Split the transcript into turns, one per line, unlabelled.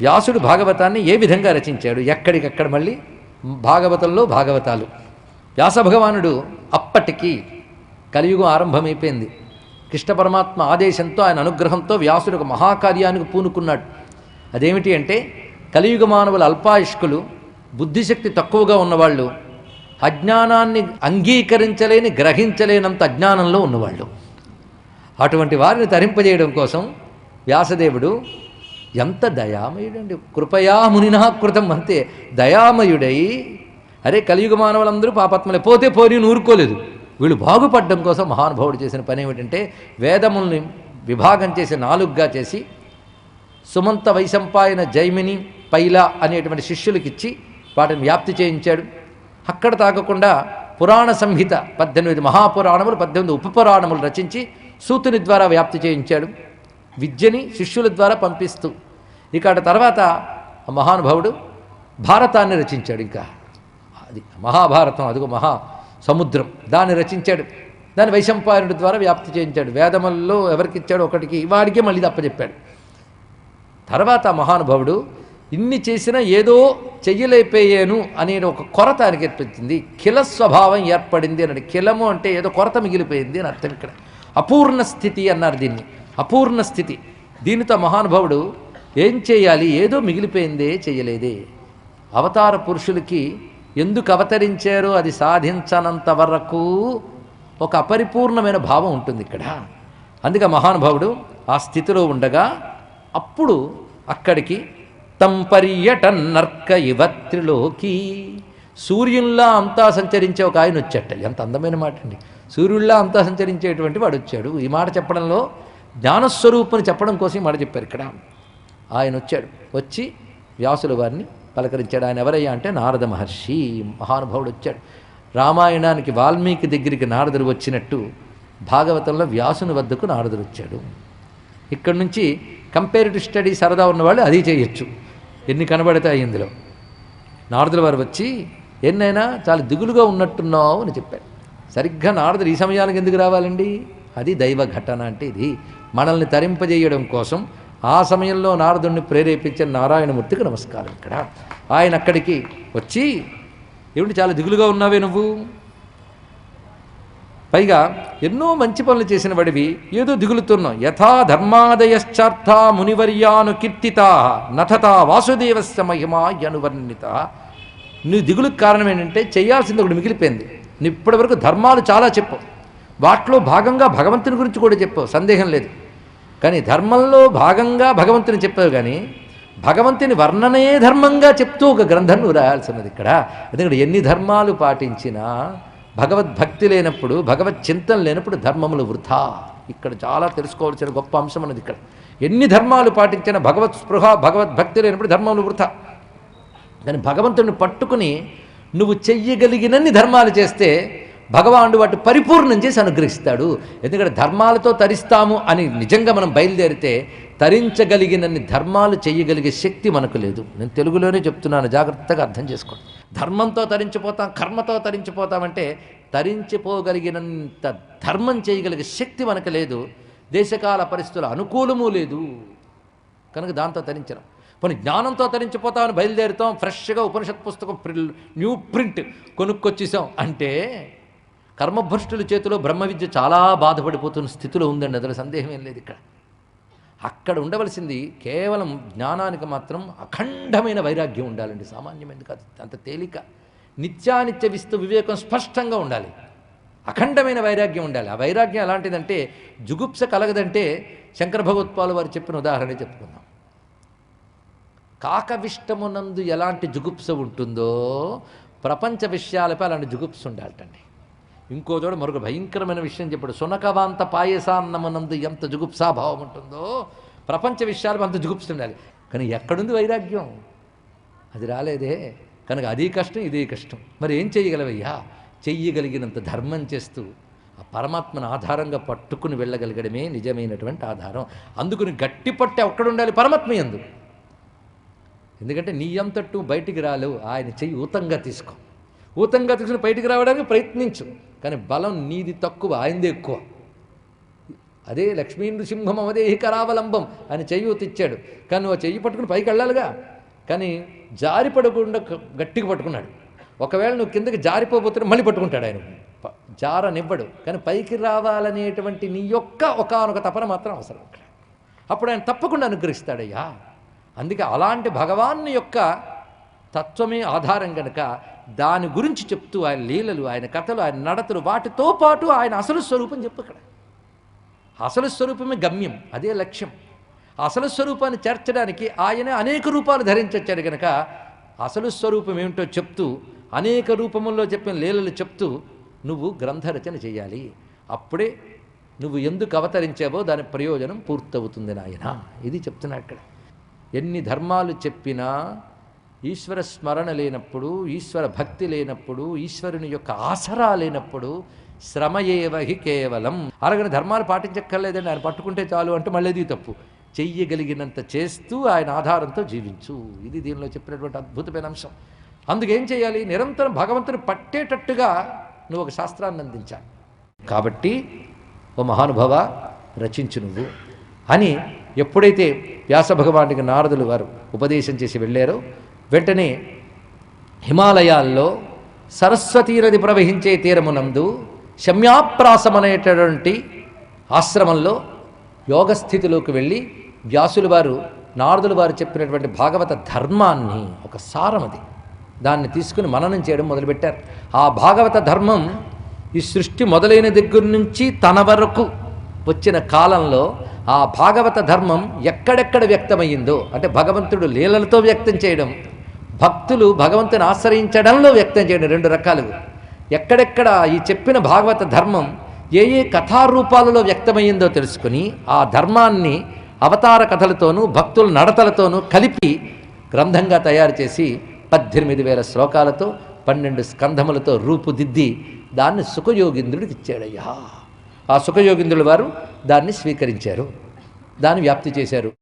వ్యాసుడు భాగవతాన్ని ఏ విధంగా రచించాడు? ఎక్కడికక్కడ మళ్ళీ? భాగవతంలో భాగవతాలు. వ్యాస భగవానుడు అప్పటికి కలియుగం ఆరంభమైపోయింది. కృష్ణ పరమాత్మ ఆదేశంతో ఆయన అనుగ్రహంతో వ్యాసుడు ఒక మహాకార్యానికి పూనుకున్నాడు. అదేమిటి అంటే కలియుగ మానవుల అల్పాయుష్కులు బుద్ధిశక్తి తక్కువగా ఉన్నవాళ్ళు అజ్ఞానాన్ని అంగీకరించలేని గ్రహించలేనంత అజ్ఞానంలో ఉన్నవాళ్ళు. అటువంటి వారిని తరింపజేయడం కోసం వ్యాసదేవుడు ఎంత దయామయుడండి. కృపయా మునినా కృతం అంతే. దయామయుడై అరే కలియుగ మానవులందరూ పాపాత్మలే పోతే పోని ఊరుకోలేదు. వీళ్ళు బాగుపడడం కోసం మహానుభావుడు చేసిన పని ఏమిటంటే వేదముల్ని విభాగం చేసి నాలుగుగా చేసి సుమంత వైశంపాయన జైమిని పైల అనేటువంటి శిష్యులకిచ్చి వాటిని వ్యాప్తి చేయించాడు. అక్కడ తాగకుండా పురాణ సంహిత పద్దెనిమిది మహాపురాణములు పద్దెనిమిది ఉపపురాణములు రచించి సూతుని ద్వారా వ్యాప్తి చేయించాడు. విద్యని శిష్యుల ద్వారా పంపిస్తూ. ఇక అటు తర్వాత ఆ మహానుభావుడు భారతాన్ని రచించాడు ఇంకా. అది మహాభారతం అదిగో మహా సముద్రం. దాన్ని రచించాడు. దాన్ని వైశంపాయనుడి ద్వారా వ్యాప్తి చేయించాడు. వేదముల్లో ఎవరికిచ్చాడు ఒకటికి వాడికే మళ్ళీ తప్పచెప్పాడు తర్వాత మహానుభావుడు ఇన్ని చేసినా ఏదో చెయ్యలేకపోయాను అనే ఒక కొరత ఆయనకి ఏర్పడింది కిల స్వభావం ఏర్పడింది అన్నాడు. కిలము అంటే ఏదో కొరత మిగిలిపోయింది అని అర్థం ఇక్కడ. అపూర్ణ స్థితి అన్నారు దీన్ని. అపూర్ణ స్థితి. దీనితో మహానుభావుడు ఏం చేయాలి? ఏదో మిగిలిపోయిందే చేయలేదే. అవతార పురుషులకి ఎందుకు అవతరించారో అది సాధించనంత వరకు ఒక అపరిపూర్ణమైన భావం ఉంటుంది ఇక్కడ. అందుకే మహానుభావుడు ఆ స్థితిలో ఉండగా అప్పుడు అక్కడికి తం పర్యటన్నర్క ఇవత్రిలోకి సూర్యుల్లా అంతా సంచరించే ఒక ఆయన వచ్చాట ఎంత అందమైన మాట అండి సూర్యుల్లా అంతా సంచరించేటువంటి వాడు వచ్చాడు. ఈ మాట చెప్పడంలో జ్ఞానస్వరూపుని చెప్పడం కోసం మాట చెప్పారు ఇక్కడ. ఆయన వచ్చాడు. వచ్చి వ్యాసుల వారిని పలకరించాడు. ఆయన ఎవరయ్యా అంటే నారద మహర్షి మహానుభావుడు వచ్చాడు. రామాయణానికి వాల్మీకి దగ్గరికి నారదుడు వచ్చినట్టు భాగవతంలో వ్యాసుని వద్దకు నారదుడు వచ్చాడు. ఇక్కడ నుంచి కంపేరిటివ్ స్టడీ సరదా ఉన్నవాళ్ళు అది చేయొచ్చు. ఎన్ని కనబడతాయి ఇందులో? నారదుల వారు వచ్చి ఎన్నైనా చాలా దిగులుగా ఉన్నట్టున్నావు అని చెప్పాడు సరిగ్గా నారదుడు ఈ సమయానికి ఎందుకు రావాలండి? అది దైవ ఘటన అంటే ఇది. మనల్ని తరింపజేయడం కోసం ఆ సమయంలో నారదుణ్ణి ప్రేరేపించిన నారాయణమూర్తికి నమస్కారం ఇక్కడ. ఆయన అక్కడికి వచ్చి ఏమిటి చాలా దిగులుగా ఉన్నావే నువ్వు? పైగా ఎన్నో మంచి పనులు చేసిన వాడివి ఏదో దిగులుతున్నావు. యథా ధర్మాదయశ్చార్థ మునివర్యాను కీర్తిత నథత వాసుదేవస్య మహిమా అనువర్ణిత నువ్వు దిగులకు కారణం ఏంటంటే చేయాల్సింది ఒకటి మిగిలిపోయింది. నువ్వు ఇప్పటివరకు ధర్మాలు చాలా చెప్పావు. వాటిలో భాగంగా భగవంతుని గురించి కూడా చెప్పావు సందేహం లేదు. కానీ ధర్మంలో భాగంగా భగవంతుని చెప్పావు కానీ భగవంతుని వర్ణనే ధర్మంగా చెప్తూ ఒక గ్రంథం నువ్వు రాయాల్సినది ఇక్కడ. ఎందుకంటే ఎన్ని ధర్మాలు పాటించినా భగవద్భక్తి లేనప్పుడు భగవత్ చింతన లేనప్పుడు ధర్మములు వృథా. ఇక్కడ చాలా తెలుసుకోవాల్సిన గొప్ప అంశం అన్నది ఇక్కడ. ఎన్ని ధర్మాలు పాటించినా భగవత్ స్పృహ భగవద్భక్తి లేనప్పుడు ధర్మములు వృథా. కానీ భగవంతుని పట్టుకుని నువ్వు చెయ్యగలిగినన్ని ధర్మాలు చేస్తే భగవానుడు వాటి పరిపూర్ణం చేసి అనుగ్రహిస్తాడు. ఎందుకంటే ధర్మాలతో తరిస్తాము అని నిజంగా మనం బయలుదేరితే తరించగలిగినన్ని ధర్మాలు చేయగలిగే శక్తి మనకు లేదు. నేను తెలుగులోనే చెప్తున్నాను జాగ్రత్తగా అర్థం చేసుకోండి. ధర్మంతో తరించిపోతాం కర్మతో తరించిపోతామంటే తరించిపోగలిగినంత ధర్మం చేయగలిగే శక్తి మనకు లేదు. దేశకాల పరిస్థితుల అనుకూలము లేదు. కనుక దాంతో తరించడం. పోనీ జ్ఞానంతో తరించిపోతామని బయలుదేరుతాం ఫ్రెష్గా ఉపనిషత్ పుస్తకం ప్రి- న్యూ ప్రింట్ కొనుక్కొచ్చేసాం అంటే కర్మభ్రష్టుల చేతిలో బ్రహ్మ విద్య చాలా బాధపడిపోతున్న స్థితిలో ఉందండి. అందులో సందేహం ఏం లేదు ఇక్కడ. అక్కడ ఉండవలసింది కేవలం జ్ఞానానికి మాత్రం అఖండమైన వైరాగ్యం ఉండాలండి. సామాన్యమైనది కాదు అంత తేలిక. నిత్యానిత్య విస్తు వివేకం స్పష్టంగా ఉండాలి. అఖండమైన వైరాగ్యం ఉండాలి. ఆ వైరాగ్యం ఎలాంటిదంటే జుగుప్స కలగదంటే శంకర భగవత్పాలు వారు చెప్పిన ఉదాహరణ చెప్పుకుందాం. కాకవిష్టమునందు ఎలాంటి జుగుప్స ఉంటుందో ప్రపంచ విషయాలపై అలాంటి జుగుప్స ఉండాలటండి. ఇంకో చోట మరొక భయంకరమైన విషయం చెప్పాడు. సునకవాంత పాయసాన్నమనందు ఎంత జుగుప్సాభావం ఉంటుందో ప్రపంచ విషయాలు అంత జుగుప్స ఉండాలి కానీ ఎక్కడుంది వైరాగ్యం? అది రాలేదే. కనుక అది కష్టం ఇది కష్టం. మరి ఏం చేయగలవయ్యా? చెయ్యగలిగినంత ధర్మం చేస్తూ ఆ పరమాత్మను ఆధారంగా పట్టుకుని వెళ్ళగలగడమే నిజమైనటువంటి ఆధారం. అందుకుని గట్టి పట్టే ఒక్కడుండాలి పరమాత్మ ఎందు ఎందుకంటే నీ అంతట్టు బయటికి రాలేవు. ఆయన చెయ్యి ఊతంగా తీసుకో. ఊతంగా తీసుకుని బయటికి రావడానికి ప్రయత్నించు. కానీ బలం నీది తక్కువ ఆయనది ఎక్కువ. అదే లక్ష్మీ నృసింహం అవదేహి కరావలంబం అని చెయ్యి ఇచ్చాడు కానీ నువ్వు ఆ చెయ్యి పట్టుకుని పైకి వెళ్ళాలిగా. కానీ జారి పడకుండా గట్టిగా పట్టుకున్నాడు. ఒకవేళ నువ్వు కిందకి జారిపోబోతున్నా మళ్ళీ పట్టుకుంటాడు ఆయన. జారనివ్వడు. కానీ పైకి రావాలనేటువంటి నీ యొక్క ఒకానొక తపన మాత్రం అవసరం అక్కడ. అప్పుడు ఆయన తప్పకుండా అనుగ్రహిస్తాడయ్యా. అందుకే అలాంటి భగవాన్ని యొక్క తత్వమే ఆధారం గనక దాని గురించి చెప్తూ ఆయన లీలలు ఆయన కథలు ఆయన నడతలు వాటితో పాటు ఆయన అసలు స్వరూపం చెప్పు అక్కడ. అసలు స్వరూపమే గమ్యం అదే లక్ష్యం. అసలు స్వరూపాన్ని చేర్చడానికి ఆయన అనేక రూపాలు ధరించొచ్చాడు గనక అసలు స్వరూపం ఏమిటో చెప్తూ అనేక రూపముల్లో చెప్పిన లీలలు చెప్తూ నువ్వు గ్రంథరచన చేయాలి. అప్పుడే నువ్వు ఎందుకు అవతరించావో దాని ప్రయోజనం పూర్తవుతుంది నాయన. ఇది చెప్తున్నా అక్కడ ఎన్ని ధర్మాలు చెప్పినా ఈశ్వర స్మరణ లేనప్పుడు ఈశ్వర భక్తి లేనప్పుడు ఈశ్వరుని యొక్క ఆసరా లేనప్పుడు శ్రమ ఏవహి కేవలం. అలాగని ధర్మాలు పాటించక్కర్లేదండి. ఆయన పట్టుకుంటే చాలు అంటే మళ్ళీ ఇది తప్పు. చెయ్యగలిగినంత చేస్తూ ఆయన ఆధారంతో జీవించు. ఇది దీనిలో చెప్పినటువంటి అద్భుతమైన అంశం. అందుకేం చేయాలి? నిరంతరం భగవంతుని పట్టేటట్టుగా నువ్వు ఒక శాస్త్రాన్ని అందించాలి. కాబట్టి ఓ మహానుభవ రచించు నువ్వు అని ఎప్పుడైతే వ్యాస భగవానుడికి నారదులు వారు ఉపదేశం చేసి వెళ్ళారో వెంటనే హిమాలయాల్లో సరస్వతీ నది ప్రవహించే తీరమునందు శమ్యాప్రాసమనేటటువంటి ఆశ్రమంలో యోగస్థితిలోకి వెళ్ళి వ్యాసులు వారు నారదులు వారు చెప్పినటువంటి భాగవత ధర్మాన్ని ఒక సారం అది. దాన్ని తీసుకుని మననం చేయడం మొదలుపెట్టారు. ఆ భాగవత ధర్మం ఈ సృష్టి మొదలైన దగ్గర నుంచి తన వరకు వచ్చిన కాలంలో ఆ భాగవత ధర్మం ఎక్కడెక్కడ వ్యక్తమయ్యిందో అంటే భగవంతుడు లీలలతో వ్యక్తం చేయడం భక్తులు భగవంతుని ఆశ్రయించడంలో వ్యక్తం చేయడం. రెండు రకాలుగా. ఎక్కడెక్కడ ఈ చెప్పిన భాగవత ధర్మం ఏ ఏ కథారూపాలలో వ్యక్తమయ్యిందో తెలుసుకుని ఆ ధర్మాన్ని అవతార కథలతోనూ భక్తుల నడతలతోనూ కలిపి గ్రంథంగా తయారు చేసి పద్దెనిమిది వేల శ్లోకాలతో పన్నెండు స్కంధములతో రూపుదిద్ది దాన్ని సుఖయోగింద్రుడికి ఇచ్చాడయ్యా. ఆ సుఖయోగింద్రుల వారు దాన్ని స్వీకరించారు. దాన్ని వ్యాప్తి చేశారు.